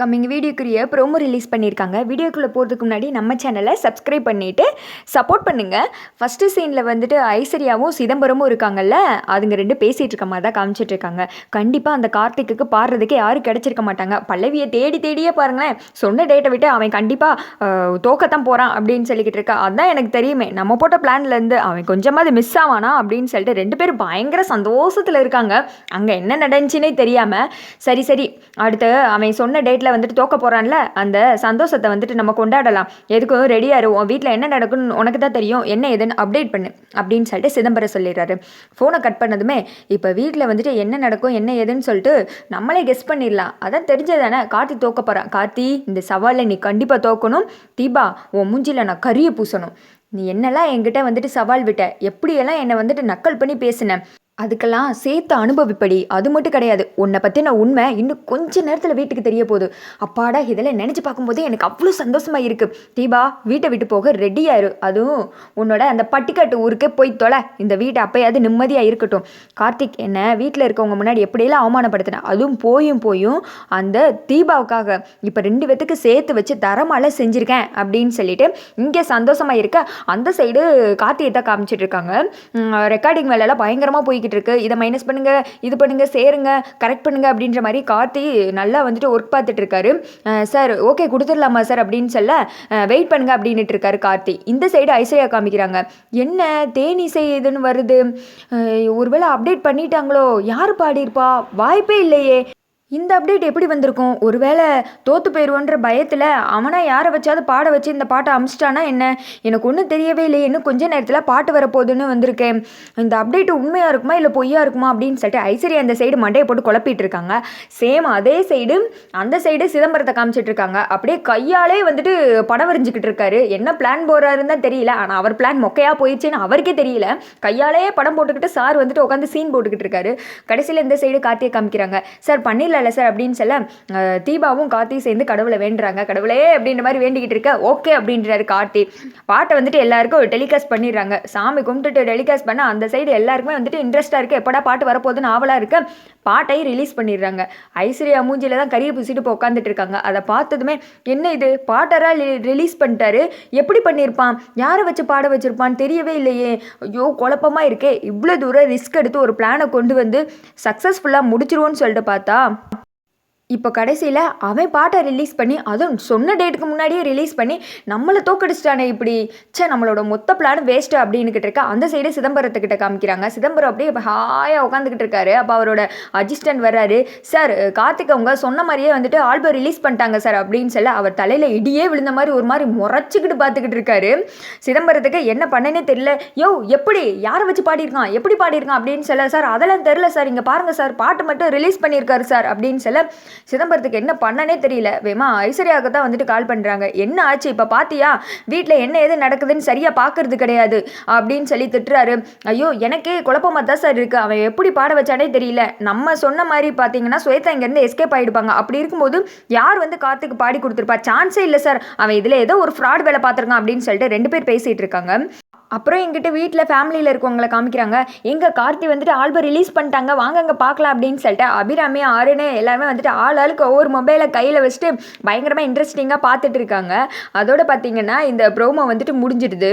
Coming வீடியோக்குரிய promo release பண்ணியிருக்காங்க. வீடியோக்குள்ளே போகிறதுக்கு முன்னாடி நம்ம சேனலை சப்ஸ்கிரைப் பண்ணிவிட்டு சப்போர்ட் பண்ணுங்கள் ஃபஸ்ட்டு சீனில் வந்துட்டு ஐஸ்வர்யாவும் சிதம்பரமும் இருக்காங்கல்ல அதுங்க ரெண்டு பேசிகிட்டு இருக்க மாதிரி தான் காமிச்சிட்டு இருக்காங்க. கண்டிப்பாக அந்த கார்த்திக்குக்கு பாடுறதுக்கு யாரும் கிடச்சிருக்க மாட்டாங்க. பல்லவியை தேடி தேடியே பாருங்களேன் சொன்ன டேட்டை விட்டு அவன் கண்டிப்பாக தோக்கத்தான் போகிறான் அப்படின்னு சொல்லிக்கிட்டு இருக்கா. அதுதான் எனக்கு தெரியுமே நம்ம போட்ட பிளான்லேருந்து அவன் கொஞ்சமாவது மிஸ் ஆவானா அப்படின்னு சொல்லிட்டு ரெண்டு பேரும் பயங்கர சந்தோஷத்தில் இருக்காங்க. அங்கே என்ன நடந்துச்சுன்னே தெரியாமல் சரி சரி அடுத்து அவன் சொன்ன டேட்டில் வந்துட்டு தோக்க போகிறான்ல அந்த சந்தோஷத்தை வந்துட்டு நம்ம கொண்டாடலாம். எதுக்கும் ரெடியாக உன் வீட்டில் என்ன நடக்குன்னு உனக்கு தான் தெரியும். என்ன ஏதுன்னு அப்டேட் பண்ணு அப்படின்னு சொல்லிட்டு சிதம்பரம் சொல்லிடுறாரு. ஃபோனை கட் பண்ணதுமே இப்போ வீட்டில் வந்துட்டு என்ன நடக்கும் என்ன ஏதுன்னு சொல்லிட்டு நம்மளே கெஸ் பண்ணிடலாம். அதான் தெரிஞ்சதானே கார்த்தி தோக்க போகிறான் கார்த்தி இந்த சவாலில் நீ கண்டிப்பாக தோக்கணும். தீபா உன் மூஞ்சியில் நான் கறியை பூசணும். நீ என்னெல்லாம் என்கிட்ட வந்துட்டு சவால் விட்ட? எப்படியெல்லாம் என்னை வந்துட்டு நக்கல் பண்ணி பேசினேன் அதுக்கெல்லாம் சேர்த்து அனுபவிப்படி. அது மட்டும் கிடையாது. உன்னை பற்றின உண்மை இன்னும் கொஞ்ச நேரத்தில் வீட்டுக்கு தெரிய போகுது. அப்பாடா இதெல்லாம் நினச்சி பார்க்கும்போது எனக்கு அவ்வளோ சந்தோஷமாக இருக்குது தீபா வீட்டை விட்டு போக ரெடியாயிரு அதுவும் உன்னோட அந்த பட்டிக்காட்டு ஊருக்கே போய் தொலை. இந்த வீட்டை அப்போயாவது நிம்மதியாக இருக்கட்டும். கார்த்திக் என்ன வீட்டில் இருக்கவங்க முன்னாடி எப்படியெல்லாம் அவமானப்படுத்தினேன் அதுவும் போயும் போயும் அந்த தீபாவுக்காக. இப்போ ரெண்டு பேத்துக்கு சேர்த்து வச்சு தரமால செஞ்சுருக்கேன் அப்படின்னு சொல்லிட்டு இங்கே சந்தோஷமாக இருக்க அந்த சைடு கார்த்திகை தான் காமிச்சிட்ருக்காங்க ரெக்கார்டிங் வேலையெல்லாம் பயங்கரமாக போய்கிட்டு இருக்கு இதை மைனஸ் பண்ணுங்க இது பண்ணுங்க சேருங்க கரெக்ட் பண்ணுங்க அப்படின்ற மாதிரி கார்த்தி நல்லா வந்துட்டு ஒர்க் பார்த்துட்டு இருக்காரு சார் ஓகே கொடுத்துடலாமா சார் அப்படின்னு சொல்ல வெயிட் பண்ணுங்க அப்படின்ட்டு இருக்காரு கார்த்தி. இந்த சைடு ஐஸ்வர்யா காமிக்கிறாங்க. என்ன தேனிசை இதுன்னு வருது? ஒருவேளை அப்டேட் பண்ணிட்டாங்களோ? யார் பாடியிருப்பா? வாய்ப்பே இல்லையே. இந்த அப்டேட் எப்படி வந்திருக்கும்? ஒருவேளை தோற்று போயிடுவோன்ற பயத்தில் அவனை யாரை வச்சாவது பாட வச்சு இந்த பாட்டை அமிச்சிட்டானா என்ன? எனக்கு ஒன்றும் தெரியவே இல்லை இன்னும் கொஞ்ச நேரத்தில் பாட்டு வரப்போகுதுன்னு வந்திருக்கேன் இந்த அப்டேட் உண்மையாக இருக்குமா இல்லை பொய்யா இருக்குமா அப்படின்னு சொல்லிட்டு ஐஸ்வர்யா அந்த சைடு மண்டையை போட்டு குழப்பிட்டு இருக்காங்க. சேம் அதே சைடு அந்த சைடு சிதம்பரத்தை காமிச்சிட்டு இருக்காங்க. அப்படியே கையாலே வந்துட்டு படம் வரைஞ்சிக்கிட்டு இருக்காரு. என்ன பிளான் போடுறாருன்னு தான் தெரியல. ஆனால் அவர் பிளான் மொக்கையாக போயிடுச்சுன்னு அவருக்கே தெரியல. கையாலே படம் போட்டுக்கிட்டு சார் வந்துட்டு உட்காந்து சீன் போட்டுக்கிட்டு இருக்காரு. கடைசியில் இந்த சைடு கார்த்தியை காமிக்கிறாங்க. சார் பண்ணிடல இல்லை சார் அப்படின்னு சொல்ல தீபாவும் கார்த்தி சேர்ந்து கடவுளை வேண்டுறாங்க. கடவுளே அப்படின்ற மாதிரி வேண்டிக்கிட்டு இருக்க ஓகே அப்படின்றாரு கார்த்தி. பாட்டை வந்துட்டு எல்லாருக்கும் டெலிகாஸ்ட் பண்ணிடுறாங்க. சாமி கும்பிட்டுட்டு டெலிகாஸ்ட் பண்ண அந்த சைடு எல்லாருக்குமே வந்துட்டு இன்ட்ரெஸ்ட்டாக இருக்குது எப்படா பாட்டு வரப்போகுதுன்னு ஆவலாக இருக்க. பாட்டையும் ரிலீஸ் பண்ணிடுறாங்க. ஐஸ்வர்யா மூஞ்சியில் தான் கறியை பூசிட்டு இப்போ உட்காந்துட்டு இருக்காங்க. அதை பார்த்ததுமே என்ன இது? பாட்டராக ரிலீஸ் பண்ணிட்டாரு? எப்படி பண்ணியிருப்பான் யாரை வச்சு பாட வச்சுருப்பான்னு தெரியவே இல்லையே. ஐயோ குழப்பமாக இருக்கே. இவ்வளோ தூரம் ரிஸ்க் எடுத்து ஒரு பிளானை கொண்டு வந்து சக்ஸஸ்ஃபுல்லாக முடிச்சிருவோன்னு சொல்லிட்டு பார்த்தா இப்போ கடைசியில் அவன் பாட்டை ரிலீஸ் பண்ணி அதுவும் சொன்ன டேட்டுக்கு முன்னாடியே ரிலீஸ் பண்ணி நம்மளை தோக்கடிச்சிட்டானே இப்படி. சே நம்மளோட மொத்த பிளான் வேஸ்ட்டு அப்படின்னுக்கிட்டு இருக்கா அந்த சைடு சிதம்பரத்துக்கிட்ட காமிக்கிறாங்க. சிதம்பரம் அப்படியே இப்போ ஹாயாக உட்காந்துக்கிட்டு இருக்காரு. அப்போ அவரோட அசிஸ்டன்ட் வர்றாரு. சார் கார்த்திக் அவங்க சொன்ன மாதிரியே வந்துட்டு ஆல்பம் ரிலீஸ் பண்ணிட்டாங்க சார் அப்படின்னு சொல்ல அவர் தலையில் இடியே விழுந்த மாதிரி ஒரு மாதிரி முறைச்சிக்கிட்டு பார்த்துக்கிட்டு இருக்காரு. சிதம்பரத்துக்கு என்ன பண்ணனே தெரியல. யோ எப்படி? யாரை வச்சு பாடியிருக்கான்? எப்படி பாடியிருக்கான்? அப்படின்னு சொல்ல சார் அதெல்லாம் தெரில சார் இங்கே பாருங்கள் சார் பாட்டு மட்டும் ரிலீஸ் பண்ணியிருக்காரு சார் அப்படின்னு சொல்ல சிதம்பரத்துக்கு என்ன பண்ணனே தெரியல. வேமா ஐஸ்வர்யாவுக்கு தான் வந்துட்டு கால் பண்ணுறாங்க என்ன ஆச்சு? இப்போ பார்த்தியா வீட்டில் என்ன எது நடக்குதுன்னு சரியாக பார்க்கறது கிடையாது அப்படின்னு சொல்லி திட்டுறாரு. ஐயோ எனக்கே குழப்பமாக தான் சார் இருக்குது அவன் எப்படி பாட வச்சானே தெரியல. நம்ம சொன்ன மாதிரி பார்த்தீங்கன்னா ஸ்வேதா இங்கேருந்து எஸ்கேப் ஆகிடுப்பாங்க அப்படி இருக்கும்போது யார் வந்து கார்த்திக்கு பாடி கொடுத்துருப்பா? சான்ஸே இல்லை சார் அவன் இதில் ஏதோ ஒரு ஃப்ராட் வேலை பார்த்துருக்கான் அப்படின்னு சொல்லிட்டு ரெண்டு பேர் பேசிகிட்டு இருக்காங்க. அப்புறம் எங்கிட்ட வீட்டில் ஃபேமிலியில் இருக்கவங்கள காமிக்கிறாங்க. எங்கள் கார்த்தி வந்துட்டு ஆல்பம் ரிலீஸ் பண்ணிட்டாங்க வாங்க அங்கே பார்க்கலாம் அப்படின்னு சொல்லிட்டு அபிராமி ஆறுனு எல்லாருமே வந்துட்டு ஆள் ஆளுக்கு ஒவ்வொரு மொபைலை கையில் வச்சுட்டு பயங்கரமாக இன்ட்ரெஸ்டிங்காக பார்த்துட்டு இருக்காங்க. அதோட பார்த்தீங்கன்னா இந்த ப்ரோமோ வந்துட்டு முடிஞ்சிடுது.